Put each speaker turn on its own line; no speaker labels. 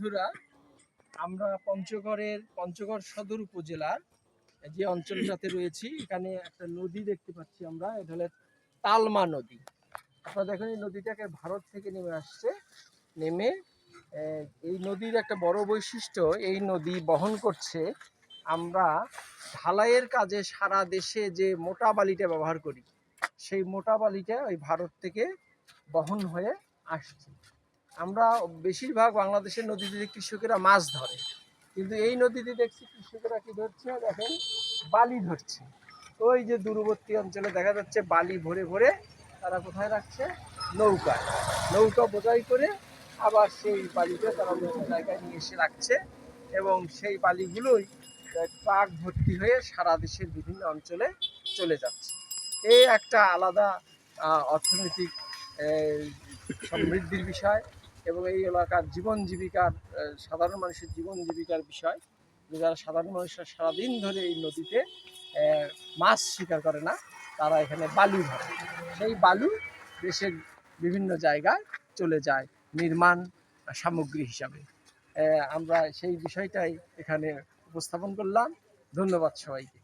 বন্ধুরা, আমরা পঞ্চগড়ের পঞ্চগড় সদর উপজেলার যে অঞ্চলটাতে রয়েছি, এখানে একটা নদী দেখতে পাচ্ছি আমরা, এটা হলো তালমা নদী। আপনারা দেখেন, এই নদীটাকে ভারত থেকে নেমে আসছে, নেমে এই নদীর একটা বড় বৈশিষ্ট্য, এই নদী বহন করছে আমরা ঢালাইয়ের কাজে সারা দেশে যে মোটা বালিটা ব্যবহার করি, সেই মোটা বালিটা ওই ভারত থেকে বহন হয়ে আসছে। আমরা বেশিরভাগ বাংলাদেশের নদীতে কৃষকেরা মাছ ধরে। কিন্তু এই নদীতে দেখছি কৃষকেরা কি ধরছে, দেখেন, বালি ধরছে। ওই যে দূরবর্তী অঞ্চলে দেখা যাচ্ছে বালি ভরে ভরে তারা কোথায় রাখছে? নৌকায় নৌকা বোঝাই করে আবার সেই বালিটা তারা অন্য জায়গায় নিয়ে এসে রাখছে এবং সেই বালিগুলোই ট্রাক ভর্তি হয়ে সারা দেশের বিভিন্ন অঞ্চলে চলে যাচ্ছে। এই একটা আলাদা অর্থনৈতিক সমৃদ্ধির বিষয় এবং এই এলাকার জীবন জীবিকার সাধারণ মানুষের জীবন জীবিকার বিষয়। যারা সাধারণ মানুষরা সারাদিন ধরে এই নদীতে মাছ শিকার করে না, তারা এখানে বালু ধরে। সেই বালু দেশের বিভিন্ন জায়গায় চলে যায় নির্মাণ সামগ্রী হিসাবে। আমরা সেই বিষয়টাই এখানে উপস্থাপন করলাম। ধন্যবাদ সবাইকে।